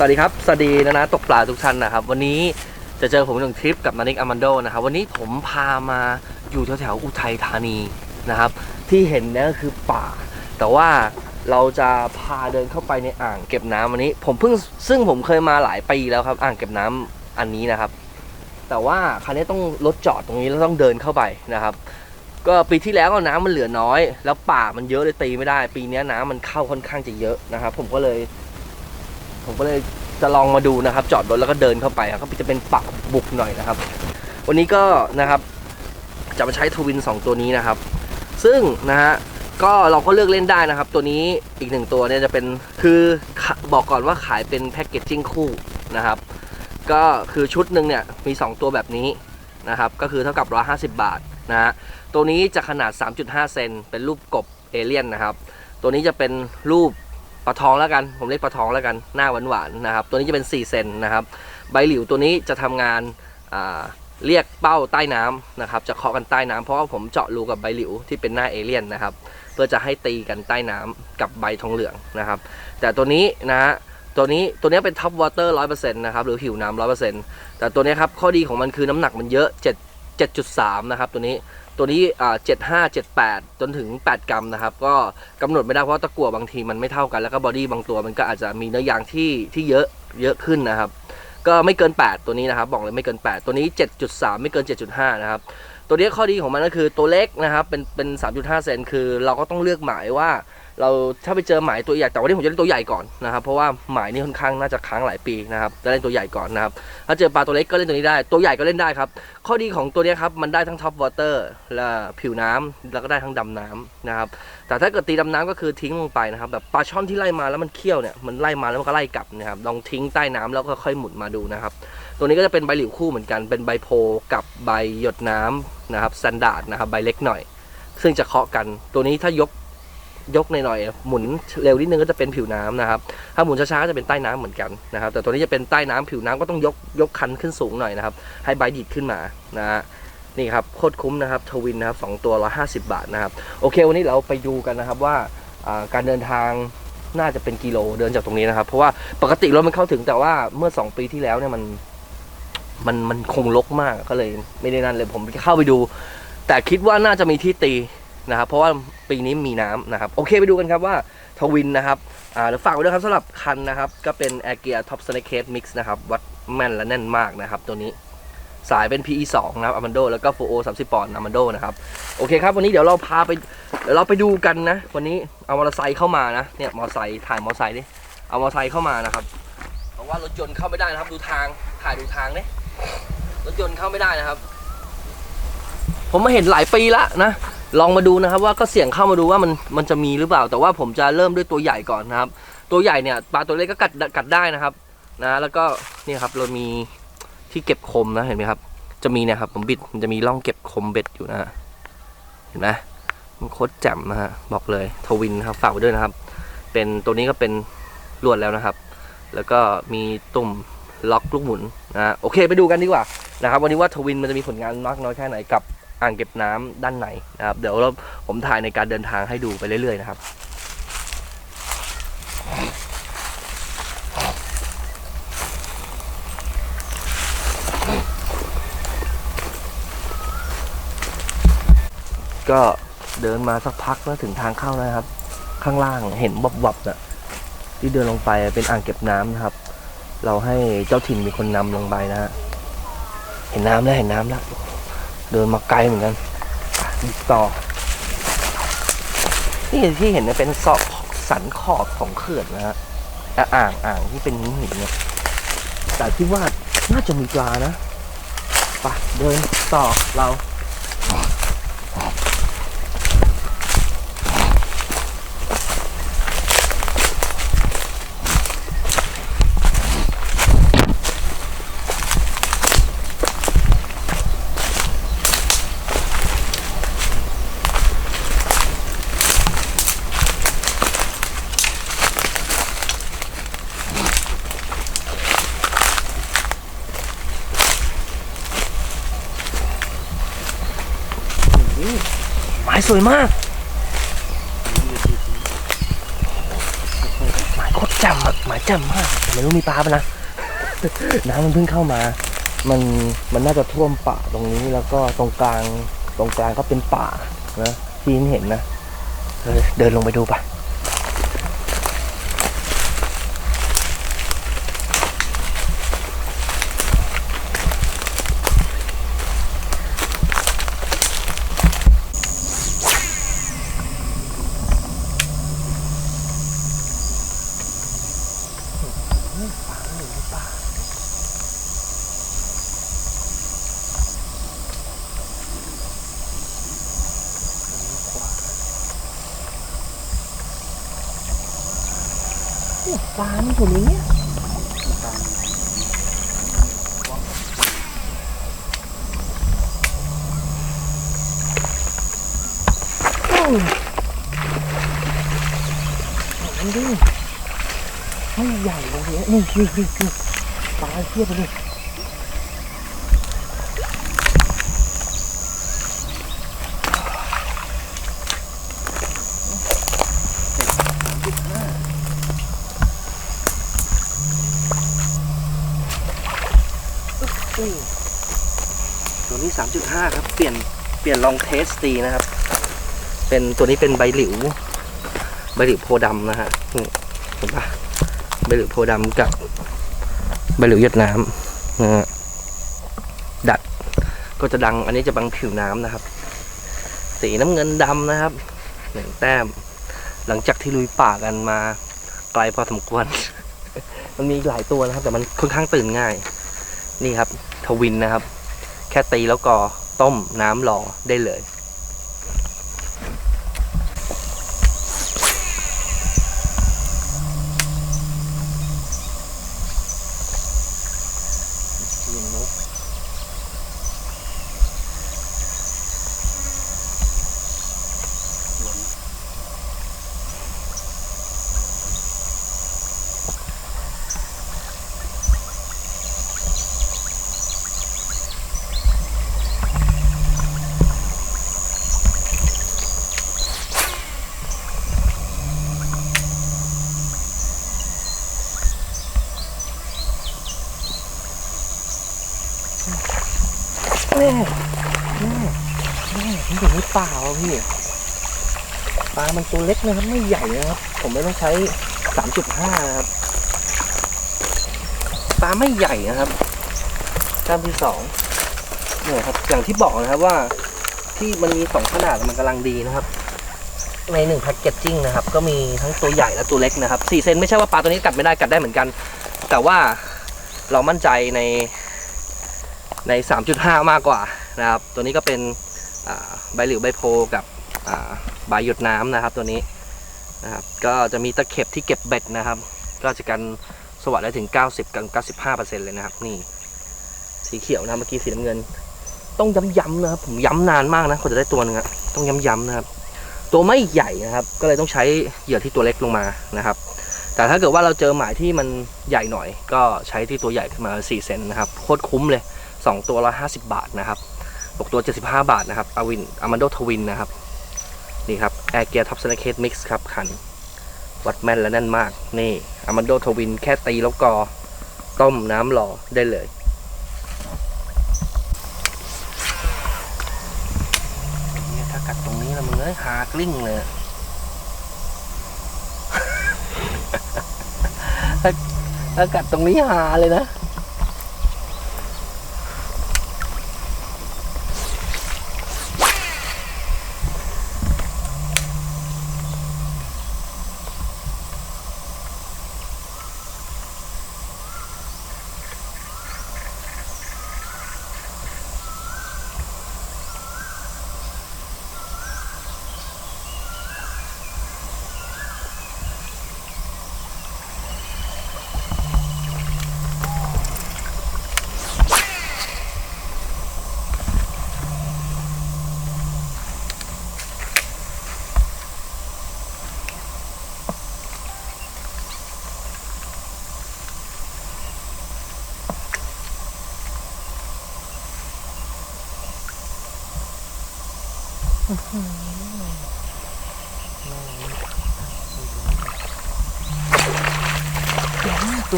สวัสดีครับ สวัสดีนะนะตกปลาทุกท่านนะครับ วันนี้จะเจอผมหนึ่งทริปกับนานิกอามันโดนะครับ วันนี้ผมพามาอยู่แถวๆอุทัยธานีนะครับ ที่เห็นเนี่ยก็คือป่า แต่ว่าเราจะพาเดินเข้าไปในอ่างเก็บน้ำวันนี้ ผมเพิ่งซึ่งผมเคยมาหลายปีแล้วครับ อ่างเก็บน้ำอันนี้นะครับ แต่ว่าครั้นี้ต้องรถจอดตรงนี้แล้วต้องเดินเข้าไปนะครับ ก็ปีที่แล้วน้ำมันเหลือน้อย แล้วป่ามันเยอะเลยตีไม่ได้ ปีนี้น้ำมันเข้าค่อนข้างจะเยอะนะครับ ผมก็เลย ผมก็เลยจะลองมาดูนะครับ จอดรถแล้วก็เดินเข้าไปครับก็จะเป็นป่าบุกหน่อยนะครับ วันนี้ก็นะครับจะมาใช้ทวิน 2 ตัวนี้นะครับ ซึ่งนะฮะก็เราก็เลือกเล่นได้นะครับ ตัวนี้อีกหนึ่งตัวเนี่ยจะเป็นคือบอกก่อนว่าขายเป็นแพ็กเกจจิ้งคู่นะครับ ก็คือชุดหนึ่งเนี่ยมี 2 ตัวแบบนี้นะครับก็คือเท่ากับ 150 บาทนะฮะตัวนี้จะขนาด 3.5 เซนเป็นรูปกบเอเลี่ยนนะครับ ตัวนี้จะเป็นรูป ลาทองแล้วกัน ผมเรียกปลาทองแล้วกันหน้าหวานๆนะครับ ตัวนี้จะเป็น 4 เซนนะครับ ใบหลิวตัวนี้จะทำงานาเรียกเป้าใต้น้ำนะครับ จะเคาะกันใต้น้ำเพราะว่าผมเจาะรูกับใบหลิวที่เป็นหน้าเอเลี่ยนนะครับ เพื่อจะให้ตีกันใต้น้ำกับใบทองเหลืองนะครับ แต่ตัวนี้นะฮะตัวนี้ตัวนี้เป็นท็อปวอเตอร์ร้อยเปอร์เซ็นต์นะครับหรือผิวน้ำร้อยเปอร์เซ็นต์แต่ตัวนี้ครับข้อดีของมันคือน้ำหนักมันเยอะ 7 7.3 นะครับตัวนี้ ตัวนี้อ่าเจ็ดแปดจนถึง 8 กรัมนะครับ ก็กำหนดไม่ได้เพราะตะกั่วบางทีมันไม่เท่ากัน แล้วก็บอดี้บางตัวมันก็อาจจะมีเนื้อยางที่ที่เยอะเยอะขึ้นนะครับ ก็ไม่เกิน 8 ตัวนี้นะครับ บอกเลยไม่เกิน 8 ตัวนี้ 7.3 ไม่เกิน 7.5 นะครับ ตัวนี้ข้อดีของมันก็คือตัวเล็กนะครับ เป็นเป็น 3.5 เซนคือเราก็ต้องเลือกหมายว่า เราถ้าไปเจอหมายตัวใหญ่แต่วันนี้ผมจะเล่นตัวใหญ่ก่อนนะครับเพราะว่าหมายนี่ค่อนข้างน่าจะค้างหลายปีนะครับจะเล่นตัวใหญ่ก่อนนะครับถ้าเจอปลาตัวเล็กก็เล่นตัวนี้ได้ ตัวใหญ่ก็เล่นได้ครับข้อดีของตัวนี้ครับมันได้ทั้งท็อปวอเตอร์และผิวน้ำแล้วก็ได้ทั้งดำน้ำนะครับแต่ถ้าเกิดตีดำน้ำก็คือทิ้งลงไปนะครับแบบปลาช่อนที่ไล่มาแล้วมันเคี้ยวเนี่ยมันไล่มาแล้วมันก็ไล่กลับนะครับลองทิ้งใต้น้ำแล้วก็ค่อยหมุนมาดูนะครับตัวนี้ก็จะเป็นใบหลิวคู่เหมือนกันเป็นใบโพกับใบหยดน้ำนะครับสแตนดาร์ดนะครับใบเล็กหน่อย ซึ่งจะเคาะกันตัวนี้ถ้ายก ยกหน่อยๆหมุนเร็วนิดนึงก็จะเป็นผิวน้ำนะครับ ถ้าหมุนช้าๆก็จะเป็นใต้น้ำเหมือนกันนะครับ แต่ตัวนี้จะเป็นใต้น้ำผิวน้ำก็ต้องยกยกคันขึ้นสูงหน่อยนะครับ ให้ใบดีดขึ้นมานะฮะนี่ครับโคตรคุ้มนะครับทวินนะครับสองตัว150บาทนะครับ โอเค วันนี้เราไปดูกันนะครับว่าอ่าการเดินทางน่าจะเป็นกิโลเดินจากตรงนี้นะครับ เพราะว่าปกติรถมันเข้าถึงแต่ว่าเมื่อ 2 ปีที่แล้วเนี่ยมันมันมันคงลกมากก็เลยไม่ได้นั่นเลยผมเข้าไปดู แต่คิดว่าน่าจะมีที่ตี นะครับเพราะว่าปีนี้มีน้ำนะครับโอเคไปดูกันครับว่าทวินนะครับอ่าเดี๋ยวฝากไว้ด้วยครับสำหรับคันนะครับก็เป็น a i r Top Snake Case Mix นะครับวัดแม่นและแน่นมากนะครับตัวนี้สายเป็น PE 2นะครับ Amando แล้วก็ 4O 30ปอนด์ Amando นะครับโอเคครับวันนี้เดี๋ยวเราพาไปเดี๋ยวเราไปดูกันนะ วันนี้เอามอเตอร์ไซค์เข้ามานะเนี่ยมอเตอร์ไซค์ถ่ายมอเตอร์ไซค์ดิเอามอเตอร์ไซค์เข้ามานะครับเพราะว่ารถยนต์เข้าไม่ได้นะครับดูทางถ่ายดูทางเนี่ยรถยนต์เข้าไม่ได้นะครับ ผมมาเห็นหลายปีละนะ ลองมาดูนะครับว่าก็เสี่ยงเข้ามาดูว่ามันมันจะมีหรือเปล่า แต่ว่าผมจะเริ่มด้วยตัวใหญ่ก่อนนะครับ ตัวใหญ่เนี่ยปลาตัวเล็กก็กัดกัดได้นะครับนะแล้วก็นี่ครับเรามีที่เก็บคมนะเห็นไหมครับ จะมีเนะครับผมบิดมันจะมีร่องเก็บคมเบ็ดอยู่นะเห็นไหมมันโคตรแจ่มนะฮะบอกเลยทวินครับฝากไว้ด้วยนะครับ เป็นตัวนี้ก็เป็นลวดแล้วนะครับ แล้วก็มีตุ่มล็อกลูกหมุนนะโอเคไปดูกันดีกว่านะครับ วันนี้ว่าทวินมันจะมีผลงานมากน้อยแค่ไหนกับ อ่างเก็บน้ำด้านในนะครับ เดี๋ยวเราผมถ่ายในการเดินทางให้ดูไปเรื่อยๆนะครับก็เดินมาสักพักแล้วถึงทางเข้านะครับ ข้างล่างเห็นวับๆน่ะที่เดินลงไปเป็นอ่างเก็บน้ำนะครับ เราให้เจ้าถิ่นมีคนนำลงไปนะฮะเห็นน้ำแล้วเห็นน้ำแล้ว เดินมาไกลเหมือนกันอะดูต่อ นี่ที่เห็นเป็นซอกสันขอบของเขื่อนนะฮะอ่างอ่างที่เป็นหินหินเนี่ยแต่ที่ว่าน่าจะมีปลานะไปเดินต่อเรา หมายสวยมากหมายโคตรจำอะหมายจำมมากแต่ไม่รู้มีปลาปะนะ น้ำมันเพิ่งเข้ามา มันมันน่าจะท่วมป่าตรงนี้แล้วก็ตรงกลางตรงกลางก็เป็นป่านะที่เห็นนะเออเดินลงไปดูปะ ปลามันอยู่ในนี้มันดิไม่ใหญ่เลยเนี่ยนี่นี่นี่นี่ปลาเทียบเลย 3.5 ครับ เปลี่ยนเปลี่ยนลองเทสตีนะครับ เป็นตัวนี้เป็นใบหลิว ใบหลิวโพดำนะฮะเห็นปะใบหลิวโพดำกับใบหลิวหยดน้ำนะฮะดัดก็จะดังอันนี้จะบังผิวน้ำนะครับ สีน้ำเงินดำนะครับหนึ่งแต้ม หลังจากที่ลุยป่ากันมาไกลพอสมควร มันมีอีกหลายตัวนะครับ แต่มันค่อนข้างตื่นง่าย นี่ครับ ทวินนะครับ ค่ตีแล้วก็ต้มน้ำรอได้เลย แม่แม่แม่ ผมอยู่ในป่าพี่ปลามันตัวเล็กนะครับ ไม่ใหญ่นะครับ ผมไม่ต้องใช้3.5นะครับปลาไม่ใหญ่นะครับด้านที่สองเนี่ยครับ อย่างที่บอกนะครับว่าที่มันมีสองขนาดมันกำลังดีนะครับ ในหนึ่งแพ็กเกจจิ้งนะครับ ก็มีทั้งตัวใหญ่และตัวเล็กนะครับ4เซนไม่ใช่ว่าปลาตัวนี้กัดไม่ได้กัดได้เหมือนกัน แต่ว่าเรามั่นใจในใน 3.5 มากกว่านะครับ ตัวนี้ก็เป็น ใบหลิวใบโพกับใบหยดน้ำนะครับตัวนี้นะครับก็จะมีตะเข็บที่เก็บเบ็ดนะครับ ก็จะกันสวัสดได้ถึง 90กับ95%เลยนะครับ นี่ สีเขียวนะเมื่อกี้สีน้ำเงิน ต้องย้ำๆนะครับผมย้ำนานมากนะกว่าจะได้ตัวหนึงอะต้องย้ำๆนะครับ ตัวไม่ใหญ่นะครับ ก็เลยต้องใช้เหยื่อที่ตัวเล็กลงมานะครับ แต่ถ้าเกิดว่าเราเจอหมายที่มันใหญ่หน่อย ก็ใช้ที่ตัวใหญ่ขึ้นมา4เซนนะครับโคตรคุ้มเลย 2 ตัว150 บาทนะครับ ตกตัว 75 บาทนะครับอาวินอามันโดทวินนะครับนี่ครับแอร์เกียร์ท็อปสแนเคสมิกซ์ครับคันวัดแม่นและแน่นมาก นี่อามันโดทวินแค่ตีแล้วกอ ต้มน้ำรอได้เลยนี่ถ้ากัดตรงนี้ล้วมึงเอ้ยหากลิ้งเลยถ้ากัดตรงนี้หาเลยนะ ตั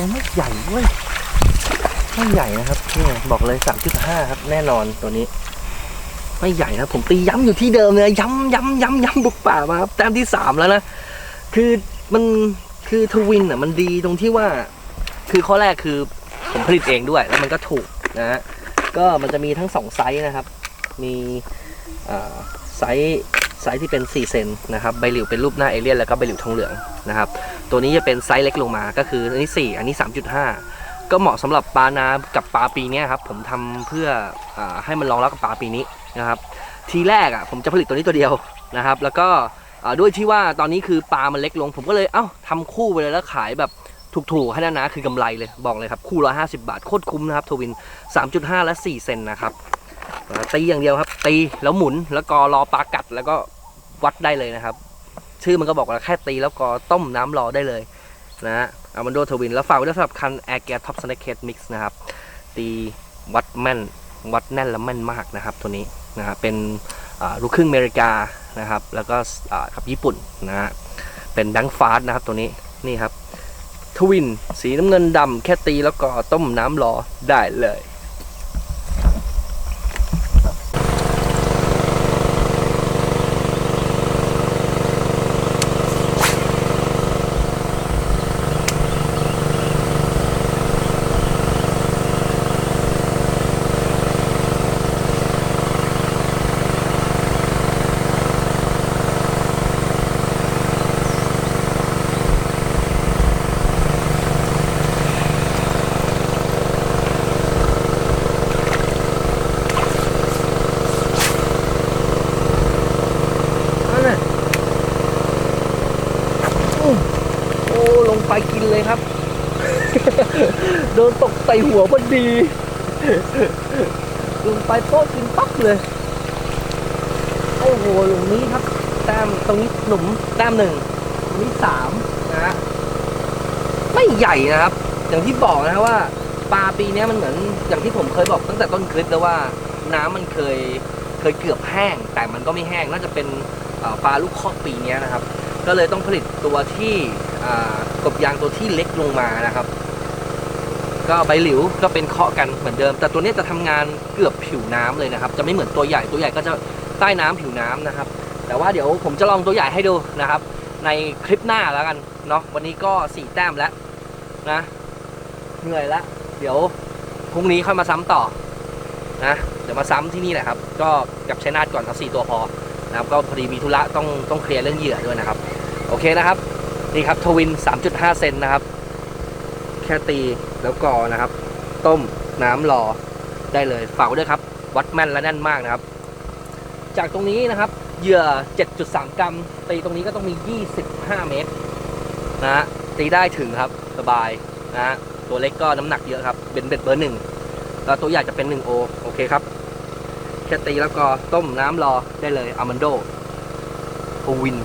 วไม่ใหญ่เว้ยไม่ใหญ่นะครับนี่บอกเลย 3.5 ครับ แน่นอนตัวนี้ ไม่ใหญ่นะผมตีย้ำอยู่ที่เดิมเลยย้ำย้ำย้ำย้ำบุกป่ามาครับแต้มที่สามแล้วนะ คือมันคือทวินอะมันดีตรงที่ว่า คือข้อแรกคือผมผลิตเองด้วย แล้วมันก็ถูกนะฮะก็มันจะมีทั้งสองไซส์นะครับ มี ไซส์ไซส์ที่เป็น 4 เซนนะครับใบหลิวเป็นรูปหน้าเอเลี่ยนแล้วก็ใบหลิวทองเหลืองนะครับตัวนี้จะเป็นไซส์เล็กลงมาก็คืออันนี้ 4 อันนี้ 3.5 ก็เหมาะสำหรับปลาน้ำกับปลาปีนี้ครับผมทำเพื่ออให้มันรองรับกับปลาปีนี้นะครับทีแรกอะผมจะผลิตตัวนี้ตัวเดียวนะครับ แล้วก็ด้วยที่ว่าตอนนี้คือปลามันเล็กลง ผมก็เลยเอ้าทำคู่ไปเลยแล้วขายแบบถูกๆให้นะนะคือกำไรเลยบอกเลยครับคู่ละ50 บาทโคตรคุ้มนะครับทวิน 3.5 และ 4 เซนนะครับ ตีอย่างเดียวครับ ตีแล้วหมุนแล้วก็รอปลากัดแล้วก็วัดได้เลยนะครับ ชื่อมันก็บอกว่าแค่ตีแล้วก็ต้มน้ำรอได้เลยนะฮะอามันโดทวินแล้วฝากไว้ด้วยสำหรับคัน Air Gear Top Snake Head Mix นะครับ ตีวัดแม่นวัดแน่นและแม่นมากนะครับ ตัวนี้นะครับเป็นอ่าลูกครึ่งอเมริกานะครับ แล้วก็กับญี่ปุ่นนะฮะเป็นแบงค์ฟาสนะครับตัวนี้นี่ครับทวินสีน้ำเงินดำแค่ตีแล้วก็ต้มน้ำรอได้เลย นั่นน่ะโอ้โอ้ลงไปกินเลยครับ โดนตกใส่หัวพอดี ลงไปโป๊ะกินปั๊บเลย โอ้โหหลุมนี้ครับ แต้มตรงนี้หลุมแต้มหนึ่งหลุมนี้สามนะฮะไม่ใหญ่นะครับ อย่างที่บอกนะว่าปลาปีนี้มันเหมือนอย่างที่ผมเคยบอกตั้งแต่ต้นคลิปแล้วว่า น้ำมันเคยเคยเกือบแห้ง แต่มันก็ไม่แห้งน่าจะเป็นปลาลูกคอกปีนี้นะครับ ก็เลยต้องผลิตตัวที่กบยางตัวที่เล็กลงมานะครับ ก็ใบหลิวก็เป็นเคาะกันเหมือนเดิม แต่ตัวนี้จะทำงานเกือบผิวน้ำเลยนะครับ จะไม่เหมือนตัวใหญ่ตัวใหญ่ก็จะใต้น้ำผิวน้ำนะครับ แต่ว่าเดี๋ยวผมจะลองตัวใหญ่ให้ดูนะครับ ในคลิปหน้าแล้วกันเนาะวันนี้ก็สี่แต้มแล้วนะเหนื่อยแล้วเดี๋ยวพรุ่งนี้ค่อยมาซ้ำต่อนะเดี๋ยวมาซ้ำที่นี่แหละครับ ก็กับชัยนาทก่อนทั้งสี่ตัวพอนะครับก็พอดีมีธุระต้องต้องเคลียร์เรื่องเหยื่อด้วยนะครับ โอเคนะครับ นี่ครับทวิน 3.5 เซนนะครับ ค่ตีแล้วกอนะครับ ต้มน้ำรอได้เลยฝากด้วยครับ วัดแม่นและแน่นมากนะครับ จากตรงนี้นะครับเหยื่อ 7.3 กรัม ตีตรงนี้ก็ต้องมี 25 เมตรนะฮะตีได้ถึงครับสบายนะฮะตัวเล็กก็น้ำหนักเยอะครับเป็นเบ็ดเบอร์หนึ่งแล้วตัวใหญ่จะเป็น 1 โอโอเคครับแค่ตีแล้วก็ต้มน้ำรอได้เลยอามันโดโอวิน